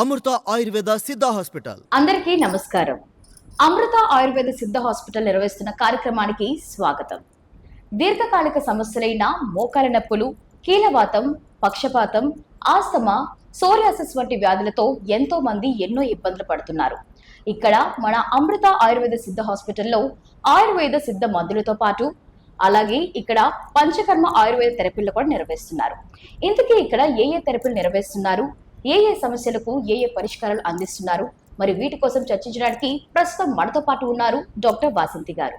అమృత ఆయుర్వేద సిద్ధ హాస్పిటల్. అందరికీ నమస్కారం. అమృత ఆయుర్వేద సిద్ధ హాస్పిటల్ నిర్వహిస్తున్న కార్యక్రమానికి స్వాగతం. దీర్ఘకాలిక సమస్యలైన మోకాల నొప్పులు కీలవాతం పక్షపాతం ఆస్తమా సోరియాసిస్ వంటి వ్యాధులతో ఎంతో మంది ఎన్నో ఇబ్బందులు పడుతున్నారు. ఇక్కడ మన అమృత ఆయుర్వేద సిద్ధ హాస్పిటల్లో ఆయుర్వేద సిద్ధ మందులతో పాటు అలాగే ఇక్కడ పంచకర్మ ఆయుర్వేద థెరపీలు కూడా నిర్వహిస్తున్నారు. ఇంతకీ ఇక్కడ ఏ ఏ థెరపీలు నిర్వహిస్తున్నారు? ఏ ఏ సమస్యలకు ఏ ఏ పరిష్కారాలు అందిస్తున్నారు? మరి వీటి కోసం చర్చించడానికి ప్రస్తుతం మనతో పాటు ఉన్నారు డాక్టర్ వాసంతి గారు.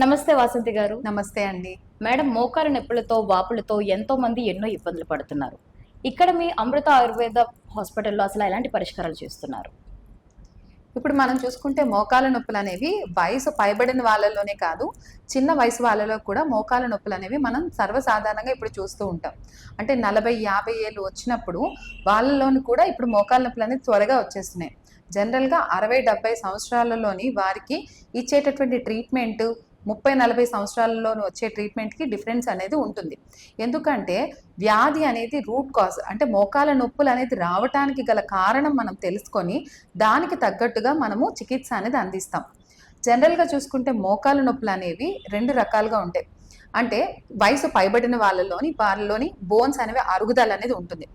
నమస్తే వాసంతి గారు. నమస్తే అండి. మేడం మోకాలు నొప్పులతో వాపులతో ఎంతో మంది ఎన్నో ఇబ్బందులు పడుతున్నారు. ఇక్కడ మీ అమృత ఆయుర్వేద హాస్పిటల్లో అసలు ఎలాంటి పరిష్కారాలు చేస్తున్నారు? ఇప్పుడు మనం చూసుకుంటే మోకాల నొప్పులు అనేవి వయసు పైబడిన వాళ్ళలోనే కాదు చిన్న వయసు వాళ్ళలో కూడా మోకాల నొప్పులు అనేవి మనం సర్వసాధారణంగా ఇప్పుడు చూస్తూ ఉంటాం. అంటే నలభై యాభై ఏళ్ళు వచ్చినప్పుడు వాళ్ళలోని కూడా ఇప్పుడు మోకాల నొప్పులు అనేవి త్వరగా వచ్చేస్తున్నాయి. జనరల్గా అరవై డెబ్బై సంవత్సరాలలోని వారికి ఇచ్చేటటువంటి ట్రీట్మెంట్ ముప్పై నలభై సంవత్సరాలలోని వచ్చే ట్రీట్మెంట్కి డిఫరెన్స్ అనేది ఉంటుంది. ఎందుకంటే వ్యాధి అనేది రూట్ కాజ్ అంటే మోకాల నొప్పులు అనేది రావటానికి గల కారణం మనం తెలుసుకొని దానికి తగ్గట్టుగా మనము చికిత్స అనేది అందిస్తాం. జనరల్గా చూసుకుంటే మోకాల నొప్పులు అనేవి రెండు రకాలుగా ఉంటాయి. అంటే వయసు పైబడిన వాళ్ళలోని వాళ్ళలోని బోన్స్ అనేవి అరుగుదల అనేది ఉంటుంది.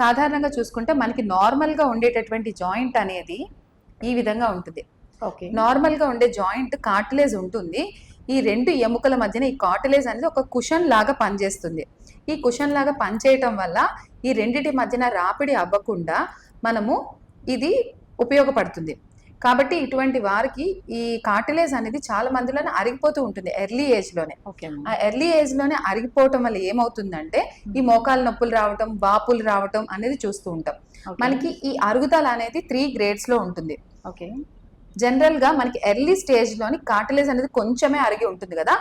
సాధారణంగా చూసుకుంటే మనకి నార్మల్గా ఉండేటటువంటి జాయింట్ అనేది ఈ విధంగా ఉంటుంది. ఓకే. నార్మల్గా ఉండే జాయింట్ కార్టిలేజ్ ఉంటుంది. ఈ రెండు ఎముకల మధ్యన ఈ కార్టిలేజ్ అనేది ఒక కుషన్ లాగా పనిచేస్తుంది. ఈ కుషన్ లాగా పనిచేయటం వల్ల ఈ రెండిటి మధ్యన రాపిడి అవ్వకుండా మనము ఇది ఉపయోగపడుతుంది. కాబట్టి ఇటువంటి వారికి ఈ కార్టిలేజ్ అనేది చాలా మందిలోనే అరిగిపోతూ ఉంటుంది ఎర్లీ ఏజ్లోనే ఓకే ఆ ఎర్లీ ఏజ్లోనే అరిగిపోవటం వల్ల ఏమవుతుందంటే ఈ మోకాలు నొప్పులు రావటం వాపులు రావటం అనేది చూస్తూ ఉంటాం. మనకి ఈ అరుగుదల అనేది త్రీ గ్రేడ్స్లో ఉంటుంది. ఓకే. జనరల్గా మనకి ఎర్లీ స్టేజ్లోని కార్టిలేజ్ అనేది కొంచెమే అరిగి ఉంటుంది కదా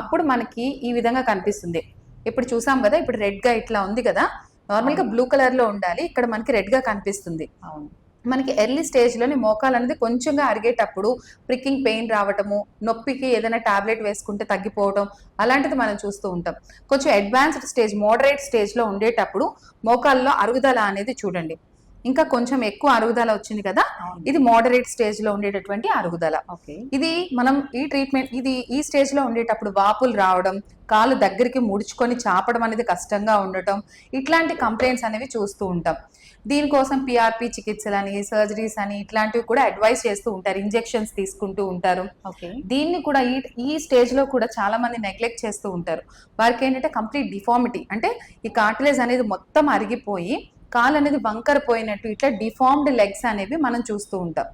అప్పుడు మనకి ఈ విధంగా కనిపిస్తుంది. ఇప్పుడు చూసాం కదా ఇప్పుడు రెడ్గా ఇట్లా ఉంది కదా నార్మల్గా బ్లూ కలర్లో ఉండాలి ఇక్కడ మనకి రెడ్గా కనిపిస్తుంది. అవును. మనకి ఎర్లీ స్టేజ్లోని మోకాలు అనేది కొంచెంగా అరిగేటప్పుడు ప్రికింగ్ పెయిన్ రావటము నొప్పికి ఏదైనా టాబ్లెట్ వేసుకుంటే తగ్గిపోవడం అలాంటిది మనం చూస్తూ ఉంటాం. కొంచెం అడ్వాన్స్డ్ స్టేజ్ మోడరేట్ స్టేజ్లో ఉండేటప్పుడు మోకాల్లో అరుగుదల అనేది చూడండి. ఇంకా కొంచెం ఎక్కువ అరుగుదల వచ్చింది కదా? ఇది మోడరేట్ స్టేజ్లో ఉండేటటువంటి అరుగుదల. ఓకే. ఇది మనం ఈ ట్రీట్మెంట్ ఇది ఈ స్టేజ్లో ఉండేటప్పుడు వాపులు రావడం కాలు దగ్గరికి ముడుచుకొని చాపడం అనేది కష్టంగా ఉండటం ఇట్లాంటి కంప్లైంట్స్ అనేవి చూస్తూ ఉంటాం. దీనికోసం పిఆర్పి చికిత్సలని సర్జరీస్ అని ఇట్లాంటివి కూడా అడ్వైస్ చేస్తూ ఉంటారు. ఇంజెక్షన్స్ తీసుకుంటూ ఉంటారు. ఓకే. దీన్ని కూడా ఈ ఈ స్టేజ్లో కూడా చాలా మంది నెగ్లెక్ట్ చేస్తూ ఉంటారు. వారికి ఏంటంటే కంప్లీట్ డిఫార్మిటీ అంటే ఈ కార్టిలేజ్ అనేది మొత్తం అరిగిపోయి కాలు అనేది వంకర పోయినట్టు ఇట్లా డిఫార్మ్డ్ లెగ్స్ అనేవి మనం చూస్తూ ఉంటాం.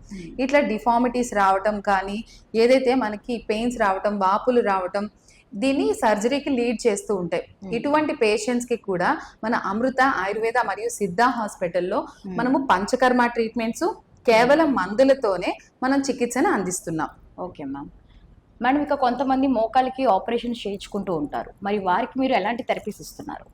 ఇట్లా డిఫార్మిటీస్ రావటం కానీ ఏదైతే మనకి పెయిన్స్ రావటం వాపులు రావటం దీన్ని సర్జరీకి లీడ్ చేస్తూ ఉంటాయి. ఇటువంటి పేషెంట్స్కి కూడా మన అమృత ఆయుర్వేద మరియు సిద్ధ హాస్పిటల్లో మనము పంచకర్మ ట్రీట్మెంట్స్ కేవలం మందులతోనే మనం చికిత్సను అందిస్తున్నాం. Okay ma'am. మేడం ఇక కొంతమంది మోకాలకి ఆపరేషన్ చేయించుకుంటూ ఉంటారు. మరి వారికి మీరు ఎలాంటి థెరపీస్ ఇస్తున్నారు?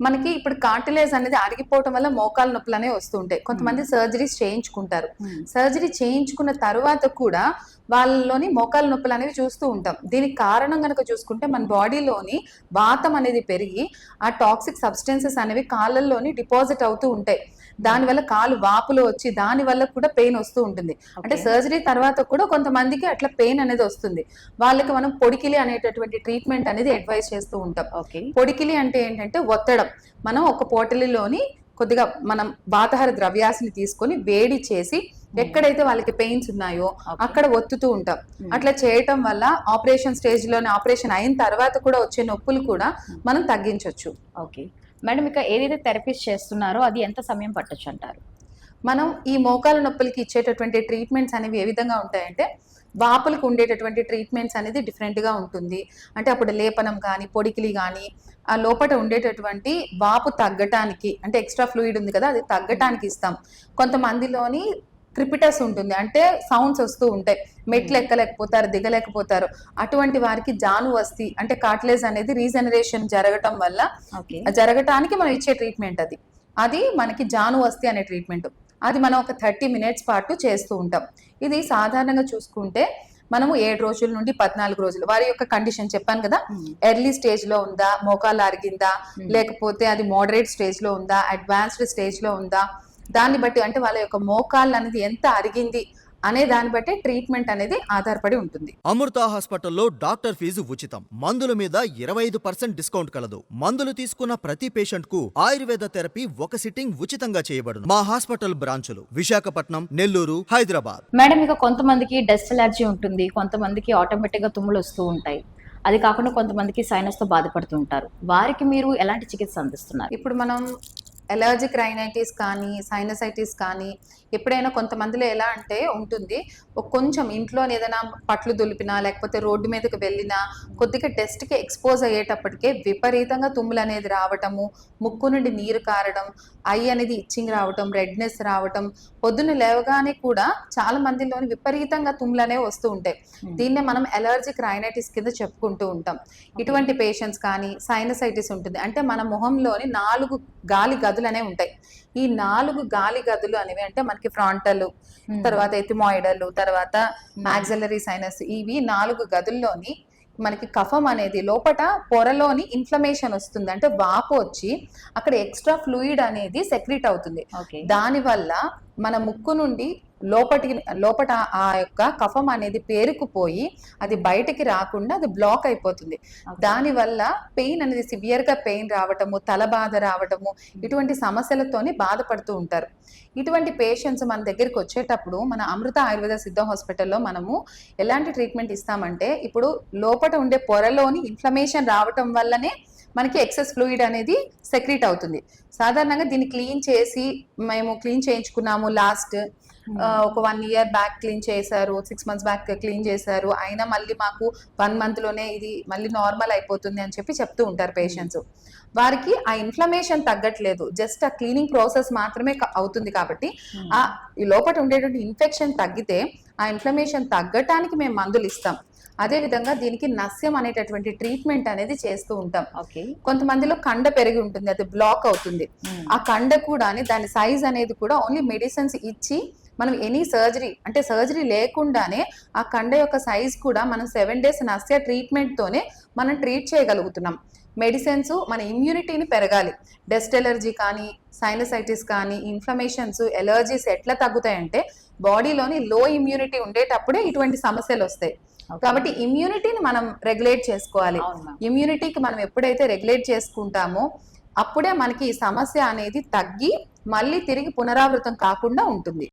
మనకి ఇప్పుడు కార్టిలేజ్ అనేది అరిగిపోవటం వల్ల మోకాలు నొప్పులు అనేవి వస్తూ ఉంటాయి. కొంతమంది సర్జరీస్ చేయించుకుంటారు. సర్జరీ చేయించుకున్న తర్వాత కూడా వాళ్ళలోని మోకాలు నొప్పులు అనేవి చూస్తూ ఉంటాం. దీనికి కారణం కనుక చూసుకుంటే మన బాడీలోని వాతం అనేది పెరిగి ఆ టాక్సిక్ సబ్స్టెన్సెస్ అనేవి కాళ్ళల్లోని డిపాజిట్ అవుతూ ఉంటాయి. దానివల్ల కాలు వాపులు వచ్చి దాని వల్ల కూడా పెయిన్ వస్తూ ఉంటుంది. అంటే సర్జరీ తర్వాత కూడా కొంతమందికి అట్లా పెయిన్ అనేది వస్తుంది. వాళ్ళకి మనం పొడికిలి అనేటటువంటి ట్రీట్మెంట్ అనేది అడ్వైస్ చేస్తూ ఉంటాం. ఓకే. పొడికిలి అంటే ఏంటంటే ఒత్తడం. మనం ఒక పోటలిలోని కొద్దిగా మనం వాతాహార ద్రవ్యాసిని తీసుకొని వేడి చేసి ఎక్కడైతే వాళ్ళకి పెయిన్స్ ఉన్నాయో అక్కడ ఒత్తుతూ ఉంటాం. అట్లా చేయటం వల్ల ఆపరేషన్ స్టేజ్లోనే ఆపరేషన్ అయిన తర్వాత కూడా వచ్చే నొప్పులు కూడా మనం తగ్గించవచ్చు ఓకే. మేడం ఇక ఏదైతే థెరపీస్ చేస్తున్నారో అది ఎంత సమయం పట్టొచ్చు అంటారు? మనం ఈ మోకాల నొప్పులకి ఇచ్చేటటువంటి ట్రీట్మెంట్స్ అనేవి ఏ విధంగా ఉంటాయంటే వాపులకు ఉండేటటువంటి ట్రీట్మెంట్స్ అనేది డిఫరెంట్గా ఉంటుంది. అంటే అప్పుడు లేపనం కానీ పొడికిలి కానీ ఆ లోపల ఉండేటటువంటి వాపు తగ్గటానికి అంటే ఎక్స్ట్రా ఫ్లూయిడ్ ఉంది కదా అది తగ్గటానికి ఇస్తాం. కొంతమందిలోని క్రిపిటస్ ఉంటుంది. అంటే సౌండ్స్ వస్తూ ఉంటాయి. మెట్లు ఎక్కలేకపోతారు దిగలేకపోతారు. అటువంటి వారికి జాను వస్తి అంటే కార్టిలేజ్ అనేది రీజనరేషన్ జరగటం వల్ల జరగటానికి మనం ఇచ్చే ట్రీట్మెంట్ అది. అది మనకి జాను వస్తి అనే ట్రీట్మెంట్ అది మనం ఒక థర్టీ మినిట్స్ పాటు చేస్తూ ఉంటాం. ఇది సాధారణంగా చూసుకుంటే మనము ఏడు రోజుల నుండి పద్నాలుగు రోజులు. వారి యొక్క కండిషన్ చెప్పాను కదా? ఎర్లీ స్టేజ్లో ఉందా? మోకాలు అరిగిందా లేకపోతే అది మోడరేట్ స్టేజ్లో ఉందా? అడ్వాన్స్డ్ స్టేజ్లో ఉందా? దాన్ని బట్టి అంటే వాళ్ళ యొక్క మోకాళ్ళు అనేది ఎంత అరిగింది అనే దాన్ని బట్టి ట్రీట్మెంట్ అనేది ఆధారపడి ఉంటుంది. అమృత హాస్పిటల్లో డాక్టర్ ఫీజు ఉచితం. మందుల మీద ఇరవై ఐదు పర్సెంట్ డిస్కౌంట్ కలదు. మందులు తీసుకున్న ప్రతి పేషెంట్కు ఆయుర్వేద థెరపీ ఒక సిట్టింగ్ ఉచితంగా చేయబడును. మా హాస్పిటల్ బ్రాంచులు విశాఖపట్నం నెల్లూరు హైదరాబాద్. మేడం ఇక కొంతమందికి డస్ట్ ఎలర్జీ ఉంటుంది. కొంతమందికి ఆటోమేటిక్గా తుమ్ములు వస్తూ ఉంటాయి. అది కాకుండా కొంతమందికి సైనస్తో బాధపడుతుంటారు వారికి మీరు ఎలాంటి చికిత్స అందిస్తున్నారు? ఇప్పుడు మనం ఎలర్జిక్ రైనైటిస్ కానీ సైనసైటిస్ కానీ ఎప్పుడైనా కొంతమందిలో ఎలా అంటే ఉంటుంది కొంచెం ఇంట్లో ఏదైనా పట్లు దులిపినా లేకపోతే రోడ్డు మీదకి వెళ్ళినా కొద్దిగా డస్ట్కి ఎక్స్పోజ్ అయ్యేటప్పటికే విపరీతంగా తుమ్ములు అనేది రావటము ముక్కు నుండి నీరు కారడం ఐ అనేది ఇచ్చింగ్ రావటం రెడ్నెస్ రావటం పొద్దున్న లేవగానే కూడా చాలా మందిలోని విపరీతంగా తుమ్ములు అనేవి వస్తూ ఉంటాయి. దీన్నే మనం ఎలర్జిక్ రైనైటిస్ కింద చెప్పుకుంటూ ఉంటాం. ఇటువంటి పేషెంట్స్ కానీ సైనసైటిస్ ఉంటుంది. అంటే మన మొహంలోని నాలుగు గాలి గదులు అనేవి ఉంటాయి. ఈ నాలుగు గాలి గదులు అనేవి అంటే మనకి ఫ్రాంటల్ తర్వాత ఎథిమాయిడల్ తర్వాత మాక్సిలరీ సైనస్ ఇవి నాలుగు గదుల్లోని మనకి కఫం అనేది లోపట పొరలోని ఇన్ఫ్లమేషన్ వస్తుంది. అంటే వాపు వచ్చి అక్కడ ఎక్స్ట్రా ఫ్లూయిడ్ అనేది సెక్రీట్ అవుతుంది. దానివల్ల మన ముక్కు నుండి లోపటికి లోపట ఆ యొక్క కఫం అనేది పేరుకుపోయి అది బయటికి రాకుండా అది బ్లాక్ అయిపోతుంది. దానివల్ల పెయిన్ అనేది సివియర్గా పెయిన్ రావటము తల బాధ రావటము ఇటువంటి సమస్యలతోని బాధపడుతూ ఉంటారు. ఇటువంటి పేషెంట్స్ మన దగ్గరికి వచ్చేటప్పుడు మన అమృత ఆయుర్వేద సిద్ధ హాస్పిటల్లో మనము ఎలాంటి ట్రీట్మెంట్ ఇస్తామంటే ఇప్పుడు లోపట ఉండే పొరలోని ఇన్ఫ్లమేషన్ రావటం వల్లనే మనకి ఎక్సెస్ ఫ్లూయిడ్ అనేది సెక్రీట్ అవుతుంది. సాధారణంగా దీన్ని క్లీన్ చేసి మేము క్లీన్ చేయించుకున్నాము లాస్ట్. ఒక వన్ ఇయర్ బ్యాక్ క్లీన్ చేశారు సిక్స్ మంత్స్ బ్యాక్ క్లీన్ చేశారు. అయినా మళ్ళీ మాకు వన్ మంత్లోనే ఇది మళ్ళీ నార్మల్ అయిపోతుంది అని చెప్పి చెప్తూ ఉంటారు పేషెంట్స్. వారికి ఆ ఇన్ఫ్లమేషన్ తగ్గట్లేదు. జస్ట్ ఆ క్లీనింగ్ ప్రాసెస్ మాత్రమే అవుతుంది కాబట్టి ఆ ఈ లోపల ఉండేటువంటి ఇన్ఫెక్షన్ తగ్గితే ఆ ఇన్ఫ్లమేషన్ తగ్గటానికి మేము మందులు ఇస్తాం. అదే విధంగా దీనికి నస్యం అనేటటువంటి ట్రీట్మెంట్ అనేది చేస్తూ ఉంటాం. ఓకే. కొంతమందిలో కండ పెరిగి ఉంటుంది అది బ్లాక్ అవుతుంది. ఆ కండ కూడా దాని సైజ్ అనేది కూడా ఓన్లీ మెడిసిన్స్ ఇచ్చి మనం ఎనీ సర్జరీ అంటే సర్జరీ లేకుండానే ఆ కండ యొక్క సైజ్ కూడా మనం సెవెన్ డేస్ నస్య ట్రీట్మెంట్ తోనే మనం ట్రీట్ చేయగలుగుతున్నాం. మెడిసిన్స్ మన ఇమ్యూనిటీని పెరగాలి. డస్ట్ ఎలర్జీ కానీ సైనసైటిస్ కానీ ఇన్ఫ్లమేషన్స్ ఎలర్జీస్ ఎట్లా తగ్గుతాయంటే బాడీలోని లో ఇమ్యూనిటీ ఉండేటప్పుడే ఇటువంటి సమస్యలు వస్తాయి. కాబట్టి ఇమ్యూనిటీని మనం రెగ్యులేట్ చేసుకోవాలి. ఇమ్యూనిటీకి మనం ఎప్పుడైతే రెగ్యులేట్ చేసుకుంటామో అప్పుడే మనకి ఈ సమస్య అనేది తగ్గి మళ్ళీ తిరిగి పునరావృతం కాకుండా ఉంటుంది.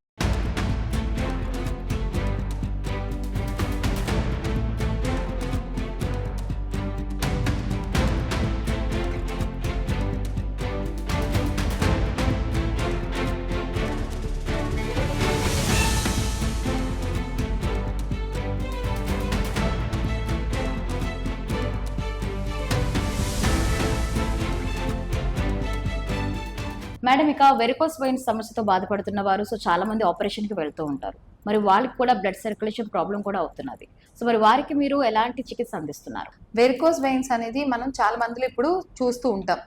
మేడం వెరికోస్ వెయిన్స్ సమస్యతో బాధపడుతున్న వారు సో చాలా మంది ఆపరేషన్కి వెళ్తూ ఉంటారు. మరి వాళ్ళకి కూడా బ్లడ్ సర్క్యులేషన్ ప్రాబ్లం కూడా అవుతున్నది. సో మరి వారికి మీరు ఎలాంటి చికిత్స అందిస్తున్నారు? వెరికోస్ వెయిన్స్ అనేది మనం చాలా మందిలో ఇప్పుడు చూస్తూ ఉంటాం.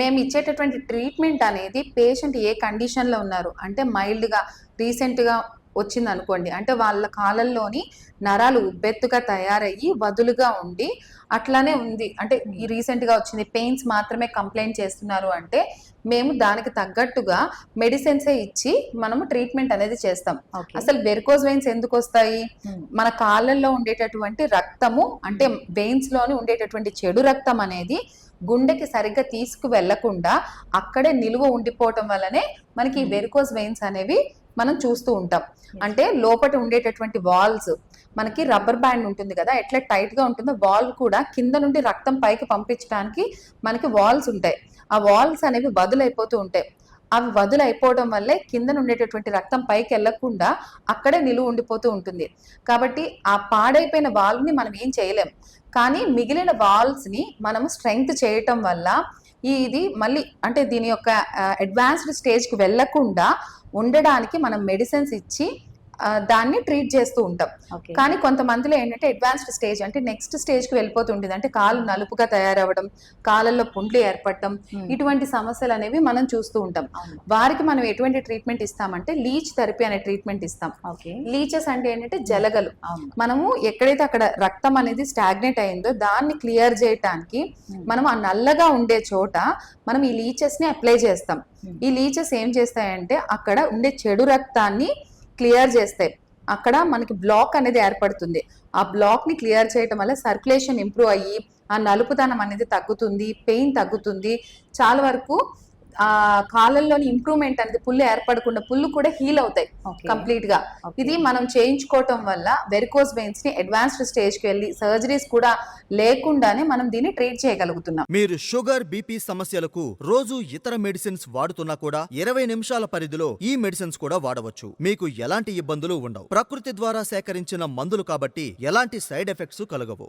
మేము ఇచ్చేటటువంటి ట్రీట్మెంట్ అనేది పేషెంట్ ఏ కండిషన్లో ఉన్నారు? అంటే మైల్డ్గా రీసెంట్గా వచ్చింది అనుకోండి అంటే వాళ్ళ కాలంలోని నరాలు ఉబ్బెత్తుగా తయారయ్యి వదులుగా ఉండి అట్లానే ఉంది. అంటే ఈ రీసెంట్గా వచ్చింది పెయిన్స్ మాత్రమే కంప్లైంట్ చేస్తున్నారు అంటే మేము దానికి తగ్గట్టుగా మెడిసిన్సే ఇచ్చి మనము ట్రీట్మెంట్ అనేది చేస్తాం. అసలు వెరికోస్ వెయిన్స్ ఎందుకు వస్తాయి? మన కాళ్ళల్లో ఉండేటటువంటి రక్తము అంటే వెయిన్స్లోని ఉండేటటువంటి చెడు రక్తం అనేది గుండెకి సరిగ్గా తీసుకు వెళ్ళకుండా అక్కడే నిలువ ఉండిపోవటం వల్లనే మనకి ఈ వెరికోస్ వెయిన్స్ అనేవి మనం చూస్తూ ఉంటాం. అంటే లోపల ఉండేటటువంటి వాల్స్ మనకి రబ్బర్ బ్యాండ్ ఉంటుంది కదా ఎట్లా టైట్గా ఉంటుందో వాల్ కూడా కింద నుండి రక్తం పైకి పంపించడానికి మనకి వాల్స్ ఉంటాయి. ఆ వాల్స్ అనేవి వదులైపోతూ ఉంటాయి. అవి వదులు అయిపోవడం వల్లే కింద ఉండేటటువంటి రక్తం పైకి వెళ్ళకుండా అక్కడే నిలువ ఉండిపోతూ ఉంటుంది. కాబట్టి ఆ పాడైపోయిన వాల్వ్ని మనం ఏం చేయలేం. కానీ మిగిలిన వాల్స్ని మనం స్ట్రెంగ్త్ చేయటం వల్ల ఇది మళ్ళీ అంటే దీని యొక్క అడ్వాన్స్డ్ స్టేజ్కి వెళ్ళకుండా ఉండడానికి మనం మెడిసిన్స్ ఇచ్చి దాన్ని ట్రీట్ చేస్తూ ఉంటాం. కానీ కొంతమందిలో ఏంటంటే అడ్వాన్స్డ్ స్టేజ్ అంటే నెక్స్ట్ స్టేజ్కి వెళ్ళిపోతుంటుంది అంటే కాలు నలుపుగా తయారవడం కాళ్ళల్లో పుండ్లు ఏర్పడటం Hmm. ఇటువంటి సమస్యలు అనేవి మనం చూస్తూ ఉంటాం. వారికి మనం ఎటువంటి ట్రీట్మెంట్ ఇస్తామంటే లీచ్ థెరపీ అనే ట్రీట్మెంట్ ఇస్తాం. ఓకే. లీచెస్ అంటే ఏంటంటే జలగలు. అవును. మనము ఎక్కడైతే అక్కడ రక్తం అనేది స్టాగ్నేట్ అయిందో దాన్ని క్లియర్ చేయటానికి Hmm. మనం ఆ నల్లగా ఉండే చోట మనం ఈ లీచెస్ని అప్లై చేస్తాం. Hmm. ఈ లీచెస్ ఏం చేస్తాయంటే అక్కడ ఉండే చెడు రక్తాన్ని క్లియర్ చేస్తాయి అక్కడ మనకి బ్లాక్ అనేది ఏర్పడుతుంది. ఆ బ్లాక్ని క్లియర్ చేయటం వల్ల సర్క్యులేషన్ ఇంప్రూవ్ అయ్యి ఆ నలుపుదనం అనేది తగ్గుతుంది పెయిన్ తగ్గుతుంది. చాలా వరకు ఆ కాళ్ళల్లోని ఇంప్రూవ్మెంట్ అనేది పుల్లు ఏర్పడకుండా పుల్లు కూడా హీల్ అవుతాయి కంప్లీట్గా. ఇది మనం చేయించుకోవటం వల్ల వెరికోస్ వెయిన్స్ని అడ్వాన్స్డ్ స్టేజ్కి వెళ్ళి సర్జరీస్ కూడా లేకుండానే మనం దీన్ని ట్రీట్ చేయగలుగుతున్నాం. మీరు షుగర్ బీపీ సమస్యలకు రోజు ఇతర మెడిసిన్స్ వాడుతున్నా కూడా ఇరవై నిమిషాల పరిధిలో ఈ మెడిసిన్స్ కూడా వాడవచ్చు. మీకు ఎలాంటి ఇబ్బందులు ఉండవు. ప్రకృతి ద్వారా సేకరించిన మందులు కాబట్టి ఎలాంటి సైడ్ ఎఫెక్ట్స్ కలగవు.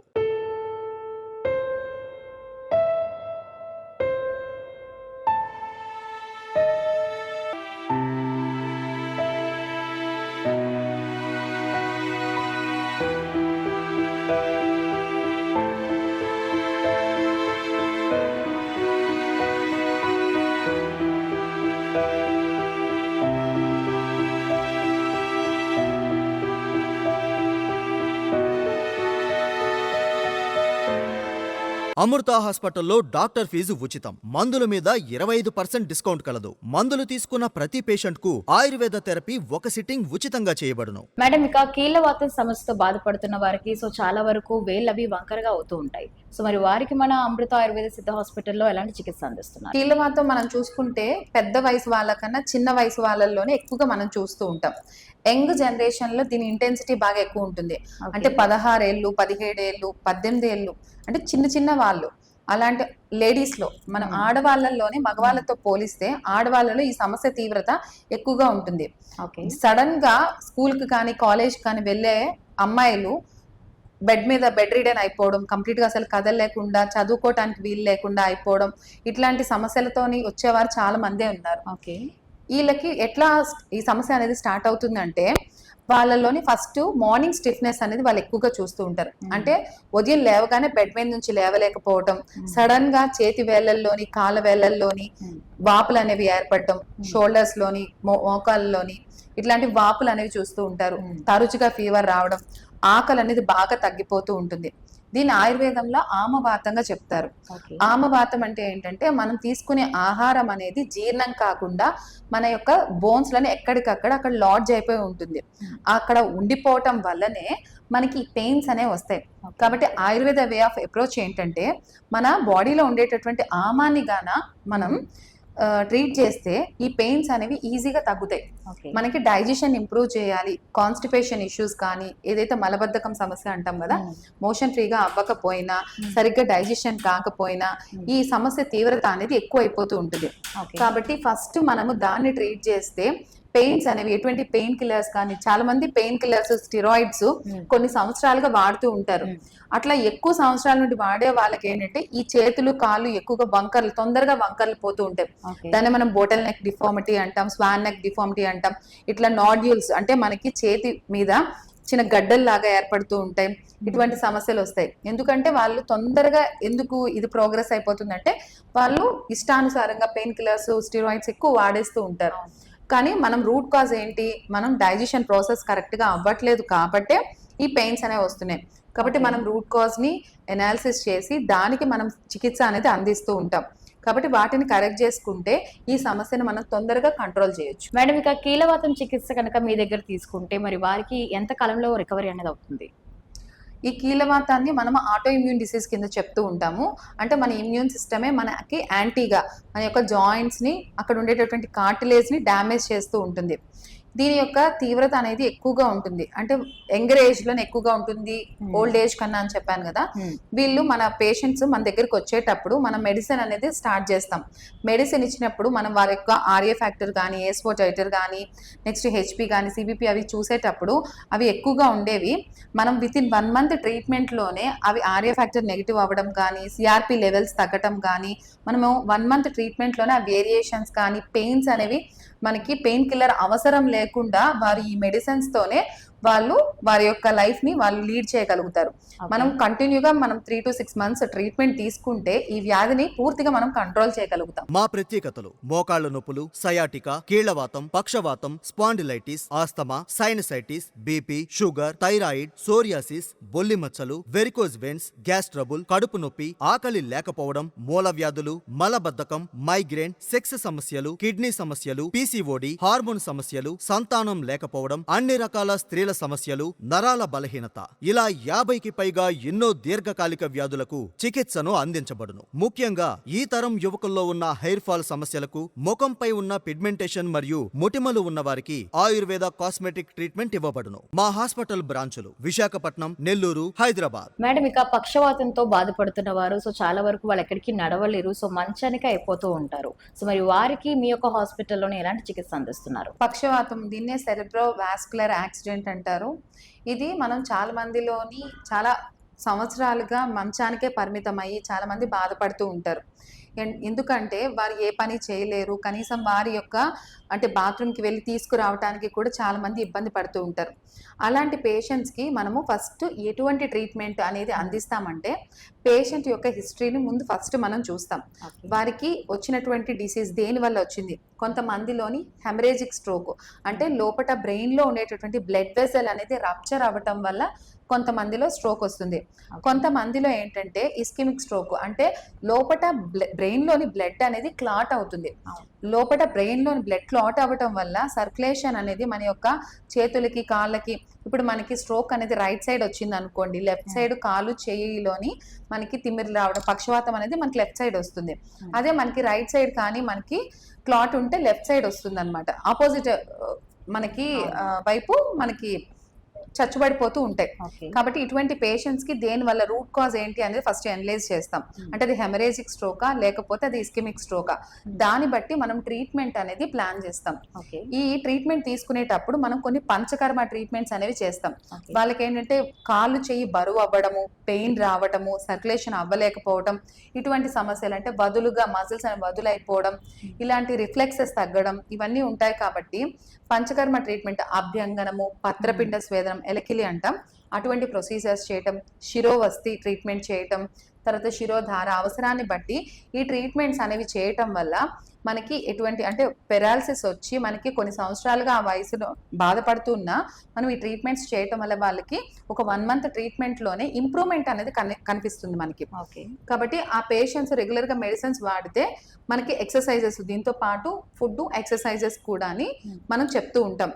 అమృత హాస్పిటల్లో డాక్టర్ ఫీజు ఉచితం. మందుల మీద ఇరవై ఐదు పర్సెంట్ డిస్కౌంట్ కలదు. మందులు తీసుకున్న ప్రతి పేషెంట్కు ఆయుర్వేద థెరపీ ఒక సిట్టింగ్ ఉచితంగా చేయబడును. మేడం ఇక కీళ్ళవాతం సమస్యతో బాధపడుతున్న వారికి సో చాలా వరకు వేళ్ళవి వంకరగా అవుతూ ఉంటాయి. సో మరి వారికి మన అమృత ఆయుర్వేద సిద్ధ హాస్పిటల్లో ఎలాంటి చికిత్స అందిస్తున్నారు? కీళ్ళవాతం మనం చూసుకుంటే పెద్ద వయసు వాళ్ళకన్నా చిన్న వయసు వాళ్ళల్లోనే ఎక్కువగా మనం చూస్తూ ఉంటాం. యంగ్ జనరేషన్లో దీని ఇంటెన్సిటీ బాగా ఎక్కువ ఉంటుంది. అంటే పదహారేళ్ళు పదిహేడేళ్ళు పద్దెనిమిది ఏళ్ళు అంటే చిన్న చిన్న వాళ్ళు. అలాంటి లేడీస్లో మనం. ఆడవాళ్ళలోనే మగవాళ్ళతో పోలిస్తే ఆడవాళ్ళలో ఈ సమస్య తీవ్రత ఎక్కువగా ఉంటుంది. సడన్గా స్కూల్కి కానీ కాలేజ్ కానీ వెళ్ళే అమ్మాయిలు బెడ్ మీద బెడ్ రీడన్ అయిపోవడం కంప్లీట్గా అసలు కదలలేకుండా చదువుకోవటానికి వీలు లేకుండా అయిపోవడం ఇట్లాంటి సమస్యలతోని వచ్చేవారు చాలా మందే ఉన్నారు ఓకే వీళ్ళకి ఎట్లా ఈ సమస్య అనేది స్టార్ట్ అవుతుందంటే వాళ్ళలోని ఫస్ట్ మార్నింగ్ స్టిఫ్నెస్ అనేది వాళ్ళు ఎక్కువగా చూస్తూ ఉంటారు. అంటే ఉదయం లేవగానే బెడ్ మీద నుంచి లేవలేకపోవటం సడన్గా చేతి వేళ్ళల్లోని కాళ్ళ వేళ్ళల్లోని. వాపులు అనేవి ఏర్పడటం షోల్డర్స్లోని మో- మోకాళ్ళలోని ఇట్లాంటి వాపులు అనేవి చూస్తూ ఉంటారు. తరచుగా ఫీవర్ రావడం ఆకలి అనేది బాగా తగ్గిపోతూ ఉంటుంది. దీన్ని ఆయుర్వేదంలో ఆమవాతంగా చెప్తారు. ఆమవాతం అంటే ఏంటంటే మనం తీసుకునే ఆహారం అనేది జీర్ణం కాకుండా మన యొక్క బోన్స్ లని ఎక్కడికక్కడ అక్కడ లాడ్జ్ అయిపోయి ఉంటుంది. అక్కడ ఉండిపోవటం వల్లనే మనకి పెయిన్స్ అనేవి వస్తాయి. కాబట్టి ఆయుర్వేద వే ఆఫ్ అప్రోచ్ ఏంటంటే మన బాడీలో ఉండేటటువంటి ఆమాన్ని గాన మనం ట్రీట్ చేస్తే ఈ పెయిన్స్ అనేవి ఈజీగా తగ్గుతాయి. మనకి డైజెషన్ ఇంప్రూవ్ చేయాలి. కాన్స్టిపేషన్ ఇష్యూస్ కానీ ఏదైతే మలబద్ధకం సమస్య అంటాం కదా మోషన్ ఫ్రీగా అవ్వకపోయినా. సరిగ్గా డైజెషన్ కాకపోయినా. ఈ సమస్య తీవ్రత అనేది ఎక్కువ అయిపోతూ ఉంటుంది కాబట్టి ఫస్ట్ మనము దాన్ని ట్రీట్ చేస్తే పెయిన్స్ అనేవి ఎటువంటి పెయిన్ కిల్లర్స్ కానీ చాలా మంది పెయిన్ కిల్లర్స్ స్టిరాయిడ్స్. కొన్ని సంవత్సరాలుగా వాడుతూ ఉంటారు. అట్లా ఎక్కువ సంవత్సరాల నుండి వాడే వాళ్ళకి ఏంటంటే ఈ చేతులు కాళ్ళు ఎక్కువగా వంకర్లు తొందరగా వంకర్లు పోతూ ఉంటాయి. దాన్ని మనం బోటల్ నెక్ డిఫార్మిటీ అంటాం స్వాన్ నెక్ డిఫార్మిటీ అంటాం. ఇట్లా నాడ్యూల్స్ అంటే మనకి చేతి మీద చిన్న గడ్డల్లాగా ఏర్పడుతూ ఉంటాయి. ఇటువంటి సమస్యలు వస్తాయి. ఎందుకంటే వాళ్ళు తొందరగా ఎందుకు ఇది ప్రోగ్రెస్ అయిపోతుందంటే వాళ్ళు ఇష్టానుసారంగా పెయిన్ కిల్లర్స్ స్టీరాయిడ్స్ ఎక్కువ వాడేస్తూ ఉంటారు. కానీ మనం రూట్ కాజ్ ఏంటి? మనం డైజెషన్ ప్రాసెస్ కరెక్ట్గా అవ్వట్లేదు కాబట్టే ఈ పెయిన్స్ అనేవి వస్తున్నాయి. కాబట్టి. మనం రూట్ కాజ్ని ఎనాలిసిస్ చేసి దానికి మనం చికిత్స అనేది అందిస్తూ ఉంటాం. కాబట్టి వాటిని కరెక్ట్ చేసుకుంటే ఈ సమస్యను మనం తొందరగా కంట్రోల్ చేయొచ్చు. మేడం ఇక కీలవాతం చికిత్స కనుక మీ దగ్గర తీసుకుంటే మరి వారికి ఎంత కాలంలో రికవరీ అనేది అవుతుంది? ఈ కీలవాతాన్ని మనం ఆటో ఇమ్యూన్ డిసీజ్ కింద చెప్తూ ఉంటాము. అంటే మన ఇమ్యూన్ సిస్టమే మనకి యాంటీగా మన యొక్క జాయింట్స్ని అక్కడ ఉండేటటువంటి కార్టిలేజ్ని డ్యామేజ్ చేస్తూ ఉంటుంది. దీని యొక్క తీవ్రత అనేది ఎక్కువగా ఉంటుంది. అంటే యంగర్ ఏజ్లోనే ఎక్కువగా ఉంటుంది. Hmm. ఓల్డ్ ఏజ్ కన్నా అని చెప్పాను కదా. వీళ్ళు మన పేషెంట్స్ మన దగ్గరికి వచ్చేటప్పుడు మనం మెడిసిన్ అనేది స్టార్ట్ చేస్తాం. మెడిసిన్ ఇచ్చినప్పుడు మనం వారి యొక్క ఆర్ఏ ఫ్యాక్టర్ కానీ ఏస్పో టైటర్ కానీ నెక్స్ట్ హెచ్పి కానీ సిబిపి అవి చూసేటప్పుడు అవి ఎక్కువగా ఉండేవి. మనం విత్ ఇన్ వన్ మంత్ ట్రీట్మెంట్లోనే అవి ఆర్ఏ ఫ్యాక్టర్ నెగిటివ్ అవ్వడం కానీ సిఆర్పి లెవెల్స్ తగ్గటం కానీ మనము వన్ మంత్ ట్రీట్మెంట్లోనే ఆ వేరియేషన్స్ కానీ పెయిన్స్ అనేవి మనకి పెయిన్ కిల్లర్ అవసరం లేకుండా వారు ఈ మెడిసిన్స్ తోనే వాళ్ళు వారి యొక్క లైఫ్ని వాళ్ళు లీడ్ చేయగలుగుతారు. మనం కంటిన్యూగా మనం three to six months treatment తీసుకుంటే ఈ వ్యాధిని పూర్తిగా మనం కంట్రోల్ చేయగలుగుతాం. మా ప్రత్యేకతలు మోకాళ్ళ నొప్పులు సయాటికా కీళ్ళవాతం పక్షవాతం spondylitis asthma sinusitis BP sugar thyroid psoriasis బొల్లి మచ్చలు వెరికోజ్ వెన్స్ గ్యాస్ ట్రబుల్ కడుపు నొప్పి ఆకలి లేకపోవడం మూల వ్యాధులు మలబద్ధకం మైగ్రేన్ సెక్స్ సమస్యలు కిడ్నీ సమస్యలు పీసీఓడి హార్మోన్ సమస్యలు సంతానం లేకపోవడం అన్ని రకాల స్త్రీల సమస్యలు నరాల బలహీనత. ఇలా యాభైకి పైగా ఎన్నో దీర్ఘకాలిక వ్యాధులకు చికిత్సను అందించబడును. ముఖ్యంగా ఈ తరం యువకుల్లో ఉన్న హెయిర్ ఫాల్ సమస్యలకు ముఖంపై ఉన్న పిగ్మెంటేషన్ మరియు మొటిమలు ఉన్న వారికి ఆయుర్వేద కాస్మెటిక్ ట్రీట్మెంట్ ఇవ్వబడును. మా హాస్పిటల్ బ్రాంచులు విశాఖపట్నం నెల్లూరు హైదరాబాద్. మేడం ఇక పక్షవాతంతో బాధపడుతున్న వారు సో చాలా వరకు వాళ్ళు ఎక్కడికి నడవలేరు సో మంచానికి అయిపోతూ ఉంటారు. సో మరి వారికి మీ యొక్క హాస్పిటల్లోనే ఎలాంటి చికిత్స అందిస్తున్నారు? పక్షవాతం దీన్నే సెరెబ్రో వాస్కులర్ యాక్సిడెంట్ అంటారు. ఇది మనం చాలా మందిలోని చాలా సంవత్సరాలుగా మంచానికే పరిమితం అయ్యి బాధపడుతూ ఉంటారు. ఎందుకంటే వారు ఏ పని చేయలేరు. కనీసం వారి యొక్క అంటే బాత్రూమ్కి వెళ్ళి తీసుకురావడానికి కూడా చాలా మంది ఇబ్బంది పడుతూ ఉంటారు. అలాంటి పేషెంట్స్కి మనము ఫస్ట్ ఎటువంటి ట్రీట్మెంట్ అనేది అందిస్తామంటే పేషెంట్ యొక్క హిస్టరీని ముందు ఫస్ట్ మనం చూస్తాం. వారికి వచ్చినటువంటి డిసీజ్ దేని వల్ల వచ్చింది? కొంతమందిలోని హెమరేజిక్ స్ట్రోక్ అంటే లోపట బ్రెయిన్లో ఉండేటటువంటి బ్లడ్ వెసల్ అనేది రప్చర్ అవ్వటం వల్ల కొంతమందిలో స్ట్రోక్ వస్తుంది. కొంతమందిలో ఏంటంటే ఇస్కిమిక్ స్ట్రోక్ అంటే లోపట బ్రెయిన్లోని బ్లడ్ అనేది క్లాట్ అవుతుంది. అవును. లోపట బ్రెయిన్లోని బ్లడ్ క్లాట్ అవ్వటం వల్ల సర్క్యులేషన్ అనేది మన యొక్క చేతులకి కాళ్ళకి ఇప్పుడు మనకి స్ట్రోక్ అనేది రైట్ సైడ్ వచ్చింది అనుకోండి లెఫ్ట్ సైడ్ కాలు చేయిలోని మనకి తిమ్మిరి రావడం పక్షవాతం అనేది మనకి లెఫ్ట్ సైడ్ వస్తుంది. అదే మనకి రైట్ సైడ్ కానీ మనకి క్లాట్ ఉంటే లెఫ్ట్ సైడ్ వస్తుంది అనమాట ఆపోజిట్ మనకి వైపు మనకి చచ్చుబడిపోతూ ఉంటాయి. కాబట్టి ఇటువంటి పేషెంట్స్కి దేని వల్ల రూట్ కాజ్ ఏంటి అనేది ఫస్ట్ అనలైజ్ చేస్తాం. Hmm. అంటే అది హెమరేజిక్ స్ట్రోకా లేకపోతే అది ఇస్కిమిక్ స్ట్రోకా దాన్ని బట్టి మనం ట్రీట్మెంట్ అనేది ప్లాన్ చేస్తాం. ఈ ట్రీట్మెంట్ తీసుకునేటప్పుడు మనం కొన్ని పంచకర్మ ట్రీట్మెంట్స్ అనేవి చేస్తాం. వాళ్ళకి ఏంటంటే కాళ్ళు చెయ్యి బరువు అవ్వడము పెయిన్ రావడము సర్క్యులేషన్ అవ్వలేకపోవడం ఇటువంటి సమస్యలు అంటే బదులుగా మజిల్స్ అని వదులైపోవడం ఇలాంటి రిఫ్లెక్సెస్ తగ్గడం ఇవన్నీ ఉంటాయి కాబట్టి పంచకర్మ ట్రీట్మెంట్ అభ్యంగనము పత్రపిండ స్వేదనం ఎలకిలి అంటాం. అటువంటి ప్రొసీజర్స్ చేయటం శిరోవస్తి ట్రీట్మెంట్ చేయటం తర్వాత శిరోధార అవసరాన్ని బట్టి ఈ ట్రీట్మెంట్స్ అనేవి చేయటం వల్ల మనకి ఎటువంటి అంటే పెరాలసిస్ వచ్చి మనకి కొన్ని సంవత్సరాలుగా ఆ వయసులో బాధపడుతున్నా మనం ఈ ట్రీట్మెంట్స్ చేయటం వల్ల వాళ్ళకి ఒక వన్ మంత్ ట్రీట్మెంట్లోనే ఇంప్రూవ్మెంట్ అనేది కని కనిపిస్తుంది మనకి. ఓకే. కాబట్టి ఆ పేషెంట్స్ రెగ్యులర్గా మెడిసిన్స్ వాడితే మనకి ఎక్సర్సైజెస్ దీంతో పాటు ఫుడ్ ఎక్సర్సైజెస్ కూడా అని మనం చెప్తూ ఉంటాం.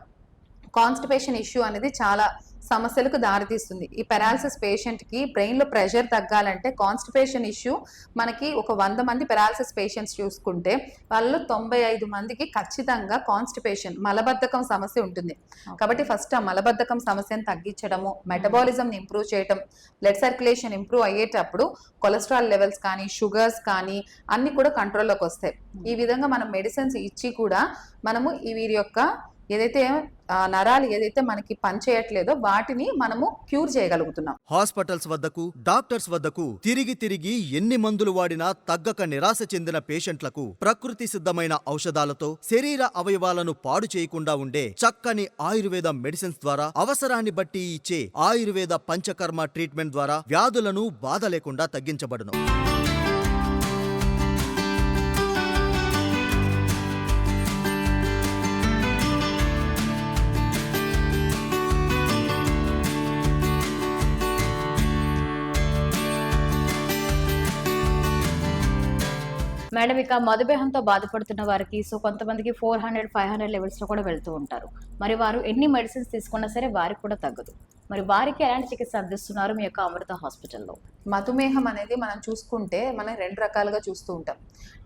కాన్స్టిపేషన్ ఇష్యూ అనేది చాలా సమస్యలకు దారితీస్తుంది. ఈ పెరాలసిస్ పేషెంట్కి బ్రెయిన్లో ప్రెషర్ తగ్గాలంటే కాన్స్టిపేషన్ ఇష్యూ మనకి ఒక వంద మంది పెరాలసిస్ పేషెంట్స్ చూసుకుంటే వాళ్ళలో తొంభై ఐదు మందికి ఖచ్చితంగా కాన్స్టిపేషన్ మలబద్ధకం సమస్య ఉంటుంది. కాబట్టి ఫస్ట్ ఆ మలబద్ధకం సమస్యను తగ్గించడము మెటబాలిజంని ఇంప్రూవ్ చేయటం బ్లడ్ సర్క్యులేషన్ ఇంప్రూవ్ అయ్యేటప్పుడు కొలెస్ట్రాల్ లెవెల్స్ కానీ షుగర్స్ కానీ అన్ని కూడా కంట్రోల్లోకి వస్తాయి. ఈ విధంగా మనం మెడిసిన్స్ ఇచ్చి కూడా మనము ఈ వీరి యొక్క ఏదైతే నరాలు ఏదైతే మనకి పనిచేయట్లేదో వాటిని మనము క్యూర్ చేయగలుగుతున్నాం. హాస్పిటల్స్ వద్దకు డాక్టర్స్ వద్దకు తిరిగి తిరిగి ఎన్ని మందులు వాడినా తగ్గక నిరాశ చెందిన పేషెంట్లకు ప్రకృతి సిద్ధమైన ఔషధాలతో శరీర అవయవాలను పాడు చేయకుండా ఉండే చక్కని ఆయుర్వేద మెడిసిన్స్ ద్వారా అవసరాన్ని బట్టి ఇచ్చే ఆయుర్వేద పంచకర్మ ట్రీట్మెంట్ ద్వారా వ్యాధులను బాధ లేకుండా తగ్గించబడును. మేడం ఇక మధుమేహంతో బాధపడుతున్న వారికి సో కొంతమందికి ఫోర్ హండ్రెడ్ ఫైవ్ హండ్రెడ్ లెవెల్స్లో కూడా వెళ్తూ ఉంటారు. మరి వారు ఎన్ని మెడిసిన్స్ తీసుకున్నా సరే వారికి కూడా తగ్గదు. మరి వారికి ఎలాంటి చికిత్స అందిస్తున్నారు మీ యొక్క అమృత హాస్పిటల్లో? మధుమేహం అనేది మనం చూసుకుంటే మనం రెండు రకాలుగా చూస్తూ ఉంటాం.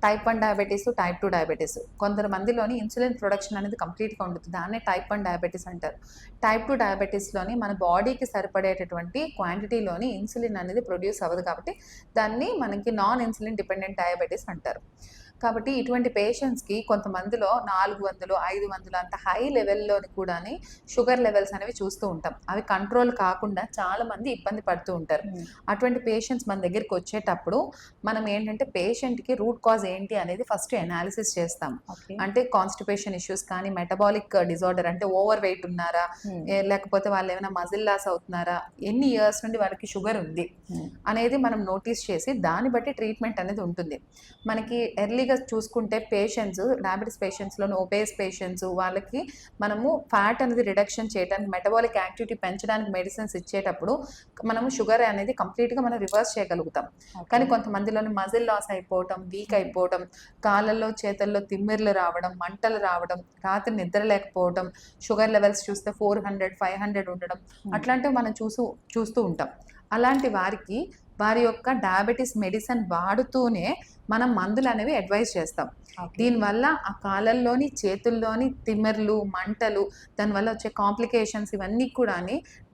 Type one diabetes type two diabetes కొందరు మందిలోని ఇన్సులిన్ ప్రొడక్షన్ అనేది కంప్లీట్గా ఉంటుంది దాన్నే టైప్ వన్ డయాబెటీస్ అంటారు. టైప్ టూ డయాబెటీస్లోని మన బాడీకి సరిపడేటటువంటి క్వాంటిటీలోని ఇన్సులిన్ అనేది ప్రొడ్యూస్ అవ్వదు కాబట్టి దాన్ని మనకి నాన్ ఇన్సులిన్ డిపెండెంట్ డయాబెటీస్ అంటారు. కాబట్టి ఇటువంటి పేషెంట్స్కి కొంతమందిలో నాలుగు వందలు ఐదు వందలు అంత హై లెవెల్లో కూడా షుగర్ లెవెల్స్ అనేవి చూస్తూ ఉంటాం. అవి కంట్రోల్ కాకుండా చాలా మంది ఇబ్బంది పడుతూ ఉంటారు. అటువంటి పేషెంట్స్ మన దగ్గరికి వచ్చేటప్పుడు మనం ఏంటంటే పేషెంట్కి రూట్ కాజ్ ఏంటి అనేది ఫస్ట్ ఎనాలిసిస్ చేస్తాం. అంటే కాన్స్టిపేషన్ ఇష్యూస్ కానీ మెటబాలిక్ డిజార్డర్ అంటే ఓవర్ వెయిట్ ఉన్నారా ఏ- లేకపోతే వాళ్ళు ఏమైనా మజిల్ లాస్ అవుతున్నారా? ఎన్ని ఇయర్స్ నుండి వాళ్ళకి షుగర్ ఉంది? అనేది మనం నోటీస్ చేసి దాన్ని బట్టి ట్రీట్మెంట్ అనేది ఉంటుంది. మనకి ఎర్లీగా చూసుకుంటే పేషెంట్స్ డయాబెటీస్ పేషెంట్స్లో ఒబేస్ పేషెంట్స్ వాళ్ళకి మనము ఫ్యాట్ అనేది రిడక్షన్ చేయడానికి మెటబాలిక్ యాక్టివిటీ పెంచడానికి మెడిసిన్స్ ఇచ్చేటప్పుడు మనము షుగర్ అనేది కంప్లీట్గా మనం రివర్స్ చేయగలుగుతాం. కానీ కొంతమందిలోని మజిల్ లాస్ అయిపోవటం వీక్ అయిపోవటం కాళ్ళల్లో చేతుల్లో తిమ్మిర్లు రావడం మంటలు రావడం రాత్రి నిద్ర లేకపోవడం షుగర్ లెవెల్స్ చూస్తే ఫోర్ హండ్రెడ్ ఫైవ్ హండ్రెడ్ ఉండడం అట్లాంటివి మనం చూసు చూస్తూ ఉంటాం. అలాంటి వారికి వారి యొక్క డయాబెటీస్ మెడిసిన్ వాడుతూనే మనం మందులు అనేవి అడ్వైస్ చేస్తాం దీనివల్ల ఆ కాళ్ళల్లోని చేతుల్లోని తిమ్మెర్లు మంటలు దానివల్ల వచ్చే కాంప్లికేషన్స్ ఇవన్నీ కూడా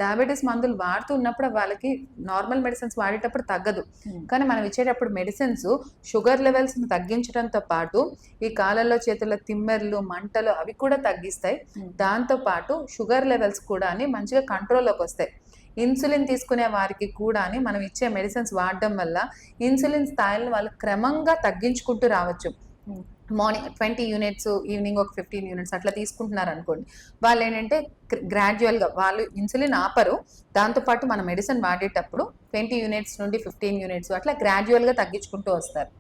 డయాబెటీస్ మందులు వాడుతున్నప్పుడు వాళ్ళకి నార్మల్ మెడిసిన్స్ వాడేటప్పుడు తగ్గదు. కానీ మనం ఇచ్చేటప్పుడు మెడిసిన్స్ షుగర్ లెవెల్స్ని తగ్గించడంతో పాటు ఈ కాళ్ళల్లో చేతుల్లో తిమ్మెర్లు మంటలు అవి కూడా తగ్గిస్తాయి. Hmm. దాంతో పాటు షుగర్ లెవెల్స్ కూడా మంచిగా కంట్రోల్లోకి వస్తాయి. ఇన్సులిన్ తీసుకునే వారికి కూడా మనం ఇచ్చే మెడిసిన్స్ వాడడం వల్ల ఇన్సులిన్ స్థాయిలను వాళ్ళు క్రమంగా తగ్గించుకుంటూ రావచ్చు. మార్నింగ్ ట్వంటీ యూనిట్స్ ఈవినింగ్ ఒక ఫిఫ్టీన్ యూనిట్స్ అట్లా తీసుకుంటున్నారు అనుకోండి. వాళ్ళు ఏంటంటే గ్రాడ్యువల్గా వాళ్ళు ఇన్సులిన్ ఆపరు. దాంతోపాటు మన మెడిసిన్ వాడేటప్పుడు ట్వంటీ యూనిట్స్ నుండి ఫిఫ్టీన్ యూనిట్స్ అట్లా గ్రాడ్యువల్గా తగ్గించుకుంటూ వస్తారు.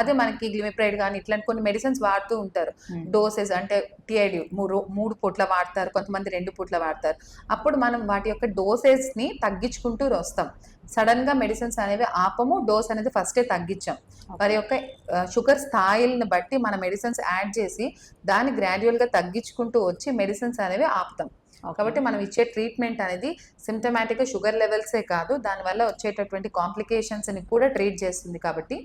అదే మనకి గ్లిమిప్రైడ్ కానీ ఇట్లాంటి కొన్ని మెడిసిన్స్ వాడుతూ ఉంటారు. డోసెస్ అంటే టిఐడి మూడు మూడు పూట్ల వాడతారు. కొంతమంది రెండు పూట్ల వాడతారు. అప్పుడు మనం వాటి యొక్క డోసెస్ని తగ్గించుకుంటూ వస్తాం. సడన్గా మెడిసిన్స్ అనేవి ఆపము డోస్ అనేది ఫస్టే తగ్గించాం. వారి యొక్క షుగర్ స్థాయిలను బట్టి మన మెడిసిన్స్ యాడ్ చేసి దాన్ని gradual గా తగ్గించుకుంటూ వచ్చి మెడిసిన్స్ అనేవి ఆపుతాం. కాబట్టి మనం ఇచ్చే ట్రీట్మెంట్ అనేది సిమ్టమాటిక్ షుగర్ లెవెల్సే కాదు దానివల్ల వచ్చేటటువంటి కాంప్లికేషన్స్ని కూడా ట్రీట్ చేస్తుంది కాబట్టి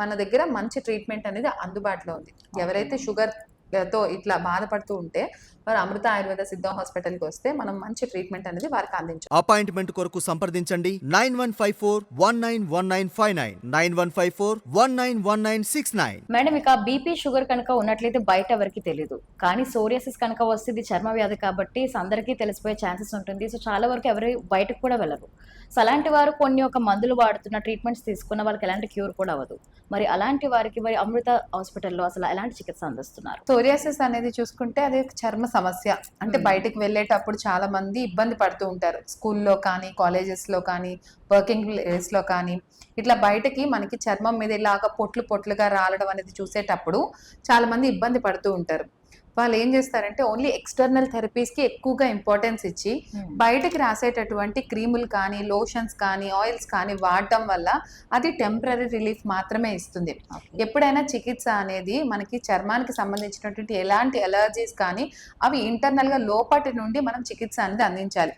మన దగ్గర మంచి ట్రీట్మెంట్ అనేది అందుబాటులో ఉంది. ఎవరైతే షుగర్తో ఇట్లా బాధపడుతూ ఉంటే వారు అమృత ఆయుర్వేద సిద్ధం హాస్పిటల్కి వస్తే మనం మంచి ట్రీట్మెంట్ అనేది వారికి అందించాలి అపాయింట్మెంట్ కొరకు సంప్రదించండి. Nine one five four one nine one nine five nine. Nine one five four one nine one nine six nine. Madam ఇక బీపీ షుగర్ కనుక ఉన్నట్లయితే బయట ఎవరికి తెలియదు కానీ సోరియాసిస్ కనుక వస్తే ఇది చర్మ వ్యాధి కాబట్టి అందరికీ తెలిసిపోయే ఛాన్సెస్ ఉంటుంది. సో చాలా వరకు ఎవరు బయటకు కూడా వెళ్ళరు. సో అలాంటి వారు కొన్ని ఒక మందులు వాడుతున్న ట్రీట్మెంట్స్ తీసుకున్న వాళ్ళకి ఎలాంటి క్యూర్ కూడా అవ్వదు. మరి అలాంటి వారికి మరి అమృత హాస్పిటల్లో అసలు ఎలాంటి చికిత్స అందిస్తున్నారు? సోరియాసిస్ అనేది చూసుకుంటే అది చర్మ సమస్య. అంటే. బయటికి వెళ్ళేటప్పుడు చాలా మంది ఇబ్బంది పడుతూ ఉంటారు. స్కూల్లో కానీ కాలేజెస్లో కానీ వర్కింగ్ ప్లేస్లో కానీ. ఇట్లా బయటకి మనకి చర్మం మీద ఇలాగ పొట్లు పొట్లుగా రాలడం అనేది చూసేటప్పుడు చాలా మంది ఇబ్బంది పడుతూ ఉంటారు. వాళ్ళు ఏం చేస్తారంటే ఓన్లీ ఎక్స్టర్నల్ థెరపీస్కి ఎక్కువగా ఇంపార్టెన్స్ ఇచ్చి బయటకి రాసేటటువంటి క్రీములు కానీ లోషన్స్ కానీ ఆయిల్స్ కానీ వాడటం వల్ల అది టెంపరీ రిలీఫ్ మాత్రమే ఇస్తుంది. ఎప్పుడైనా చికిత్స అనేది మనకి చర్మానికి సంబంధించినటువంటి ఎలాంటి ఎలర్జీస్ కానీ అవి internal గా లోపటి నుండి మనం చికిత్స అనేది అందించాలి.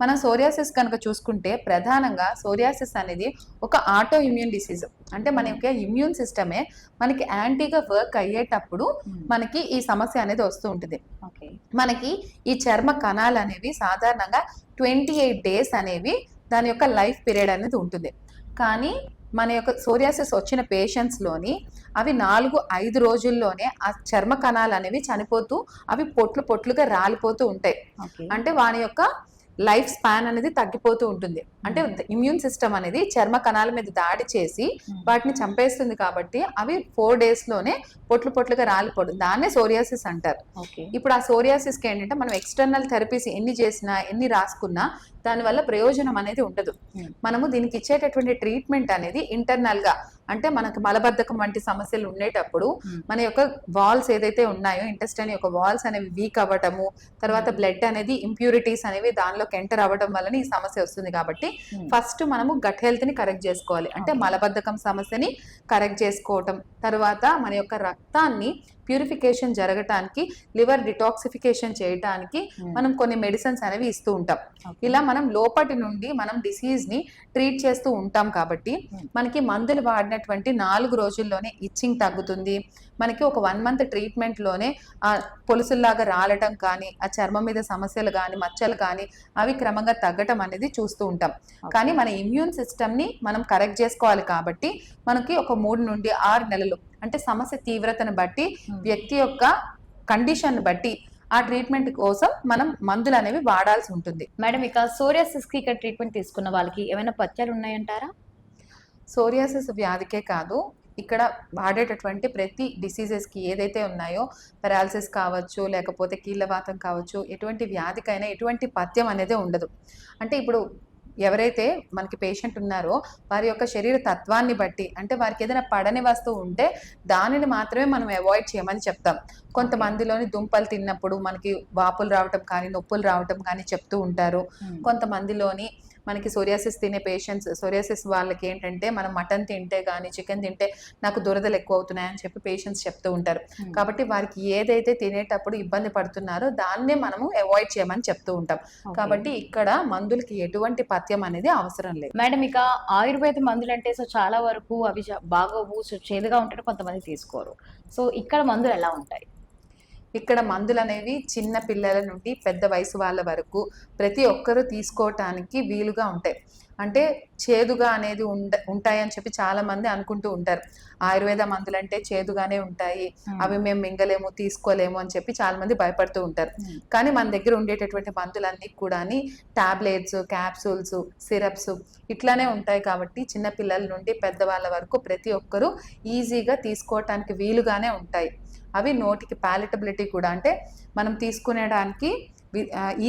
మనం సోరియాసిస్ కనుక చూసుకుంటే ప్రధానంగా సోరియాసిస్ అనేది ఒక ఆటో ఇమ్యూన్ డిసీజ్ అంటే మన యొక్క ఇమ్యూన్ సిస్టమే మనకి యాంటీగా వర్క్ అయ్యేటప్పుడు మనకి ఈ సమస్య అనేది వస్తూ ఉంటుంది. ఓకే. మనకి ఈ చర్మ కణాలు అనేవి సాధారణంగా ట్వంటీ ఎయిట్ డేస్ అనేవి దాని యొక్క లైఫ్ పీరియడ్ అనేది ఉంటుంది. కానీ మన యొక్క సోరియాసిస్ వచ్చిన పేషెంట్స్లోని అవి నాలుగు ఐదు రోజుల్లోనే ఆ చర్మ కణాలు అనేవి చనిపోతూ అవి పొట్లు పొట్లుగా రాలిపోతూ ఉంటాయి. అంటే వాని యొక్క లైఫ్ స్పాన్ అనేది తగ్గిపోతూ ఉంటుంది. అంటే ఇమ్యూన్ సిస్టమ్ అనేది చర్మ కణాల మీద దాడి చేసి వాటిని చంపేస్తుంది కాబట్టి అవి ఫోర్ డేస్లోనే పొట్లు పొట్లుగా రాలిపోవడం. దాన్నే సోరియాసిస్ అంటారు. ఓకే. ఇప్పుడు ఆ సోరియాసిస్కి ఏంటంటే మనం ఎక్స్టర్నల్ థెరపీస్ ఎన్ని చేసినా ఎన్ని రాసుకున్నా దానివల్ల ప్రయోజనం అనేది ఉండదు Hmm. మనము దీనికి ఇచ్చేటటువంటి ట్రీట్మెంట్ అనేది ఇంటర్నల్గా అంటే మనకు మలబద్ధకం వంటి సమస్యలు ఉండేటప్పుడు Hmm. మన యొక్క వాల్స్ ఏదైతే ఉన్నాయో ఇంటెస్టైన్ యొక్క వాల్స్ అనేవి వీక్ అవ్వటము తర్వాత బ్లడ్ అనేది ఇంప్యూరిటీస్ అనేవి దానిలోకి ఎంటర్ అవ్వడం వలన ఈ సమస్య వస్తుంది కాబట్టి Hmm. ఫస్ట్ మనము గట్ హెల్త్ని కరెక్ట్ చేసుకోవాలి అంటే. మలబద్ధకం సమస్యని కరెక్ట్ చేసుకోవటం తర్వాత మన యొక్క రక్తాన్ని ప్యూరిఫికేషన్ జరగటానికి లివర్ డిటాక్సిఫికేషన్ చేయటానికి Hmm. మనం కొన్ని మెడిసిన్స్ అనేవి ఇస్తూ ఉంటాం ఇలా మనం లోపటి నుండి మనం డిసీజ్ని ట్రీట్ చేస్తూ ఉంటాం కాబట్టి Hmm. మనకి మందులు వాడినటువంటి నాలుగు రోజుల్లోనే ఇచ్చింగ్ తగ్గుతుంది మనకి ఒక వన్ మంత్ ట్రీట్మెంట్లోనే ఆ పొలుసుల్లాగా రాలటం కానీ ఆ చర్మం మీద సమస్యలు కానీ మచ్చలు కానీ అవి క్రమంగా తగ్గటం అనేది చూస్తూ ఉంటాం. కానీ మన ఇమ్యూన్ సిస్టమ్ని మనం కరెక్ట్ చేసుకోవాలి కాబట్టి మనకి ఒక మూడు నుండి ఆరు నెలలు అంటే సమస్య తీవ్రతను బట్టి వ్యక్తి యొక్క కండిషన్ బట్టి ఆ ట్రీట్మెంట్ కోసం మనం మందులు అనేవి వాడాల్సి ఉంటుంది. మేడం ఇక సోరియాసిస్కి ట్రీట్మెంట్ తీసుకున్న వాళ్ళకి ఏమైనా పత్యాలు ఉన్నాయంటారా? సోరియాసిస్ వ్యాధికే కాదు. ఇక్కడ వాడేటటువంటి ప్రతి డిసీజెస్కి ఏదైతే ఉన్నాయో పెరాలసిస్ కావచ్చు లేకపోతే కీళ్ళవాతం కావచ్చు ఎటువంటి వ్యాధికైనా ఎటువంటి పథ్యం అనేది ఉండదు. అంటే ఇప్పుడు ఎవరైతే మనకి పేషెంట్ ఉన్నారో వారి యొక్క శరీర తత్వాన్ని బట్టి అంటే వారికి ఏదైనా పడని వస్తువు ఉంటే దానిని మాత్రమే మనం అవాయిడ్ చేయమని చెప్తాం. కొంతమందిలోని దుంపలు తిన్నప్పుడు మనకి వాపులు రావటం కానీ నొప్పులు రావటం కానీ చెప్తూ ఉంటారు. కొంతమందిలోని మనకి సోరియాసిస్ తినే పేషెంట్స్ సోరియాసిస్ వాళ్ళకి ఏంటంటే మనం మటన్ తింటే కానీ చికెన్ తింటే నాకు దురదలు ఎక్కువ అవుతున్నాయని చెప్పి పేషెంట్స్ చెప్తూ ఉంటారు. కాబట్టి వారికి ఏదైతే తినేటప్పుడు ఇబ్బంది పడుతున్నారో దాన్నే మనము అవాయిడ్ చేయమని చెప్తూ ఉంటాం. కాబట్టి ఇక్కడ మందులకి ఎటువంటి పథ్యం అనేది అవసరం లేదు. మేడం ఇక ఆయుర్వేద మందులు అంటే సో చాలా వరకు అవి బాగోవు సో చేదుగా ఉంటే కొంతమంది తీసుకోరు. సో ఇక్కడ మందులు ఎలా ఉంటాయి? ఇక్కడ మందులు అనేవి చిన్న పిల్లల నుండి పెద్ద వయసు వాళ్ళ వరకు ప్రతి ఒక్కరూ తీసుకోవటానికి వీలుగా ఉంటాయి. అంటే చేదుగా అనేది ఉండ ఉంటాయని చెప్పి చాలా మంది అనుకుంటూ ఉంటారు. ఆయుర్వేద మందులు అంటే చేదుగానే ఉంటాయి. అవి మేము మింగలేము తీసుకోలేము అని చెప్పి చాలా మంది భయపడుతూ ఉంటారు. కానీ మన దగ్గర ఉండేటటువంటి మందులన్నీ కూడా టాబ్లెట్స్ క్యాప్సూల్స్ సిరప్స్ ఇట్లానే ఉంటాయి కాబట్టి చిన్న పిల్లల నుండి పెద్దవాళ్ళ వరకు ప్రతి ఒక్కరూ ఈజీగా తీసుకోవటానికి వీలుగానే ఉంటాయి. అవి నోటికి ప్యాలెటబిలిటీ కూడా. అంటే మనం తీసుకునేడానికి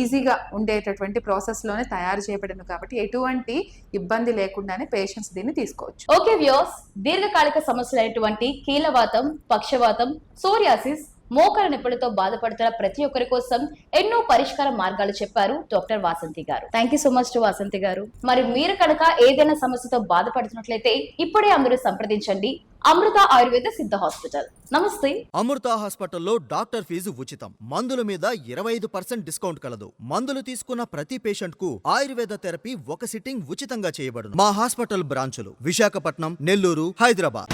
ఈజీగా ఉండేటటువంటి ప్రాసెస్లోనే తయారు చేయబడినవి కాబట్టి ఎటువంటి ఇబ్బంది లేకుండానే పేషెంట్స్ దీన్ని తీసుకోవచ్చు. ఓకే వ్యూస్ దీర్ఘకాలిక సమస్యలైనటువంటి కీలవాతం పక్షవాతం సోరియాసిస్ మోకల నొప్పులతో బాధపడుతున్న ప్రతి ఒక్కరి కోసం ఎన్నో పరిష్కార మార్గాలు చెప్పారు doctor Vasanthi garu. Thank you so much to Vasanthi garu. మరి మీరు కనుక ఏదైనా సమస్యతో బాధపడుతున్నట్లయితే ఇప్పుడే అందరూ సంప్రదించండి. అమృత ఆయుర్వేద సిద్ధ హాస్పిటల్. నమస్తే. అమృత హాస్పిటల్లో డాక్టర్ ఫీజు ఉచితం. మందుల మీద ఇరవై ఐదు పర్సెంట్ డిస్కౌంట్ కలదు. మందులు తీసుకున్న ప్రతి పేషెంట్కు ఆయుర్వేద థెరపీ ఒక సిట్టింగ్ ఉచితంగా చేయబడును. మా హాస్పిటల్ బ్రాంచులు విశాఖపట్నం నెల్లూరు హైదరాబాద్.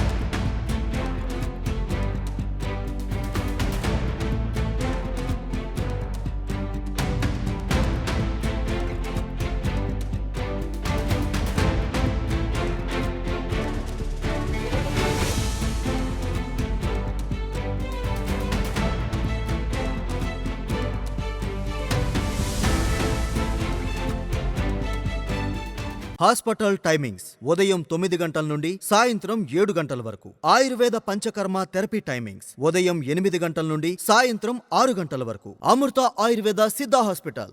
Hospital timings. ఉదయం తొమ్మిది గంటల నుండి సాయంత్రం ఏడు గంటల వరకు. Ayurveda Panchakarma therapy timings. ఉదయం ఎనిమిది గంటల నుండి సాయంత్రం ఆరు గంటల వరకు. అమృత ఆయుర్వేద సిద్ధ హాస్పిటల్.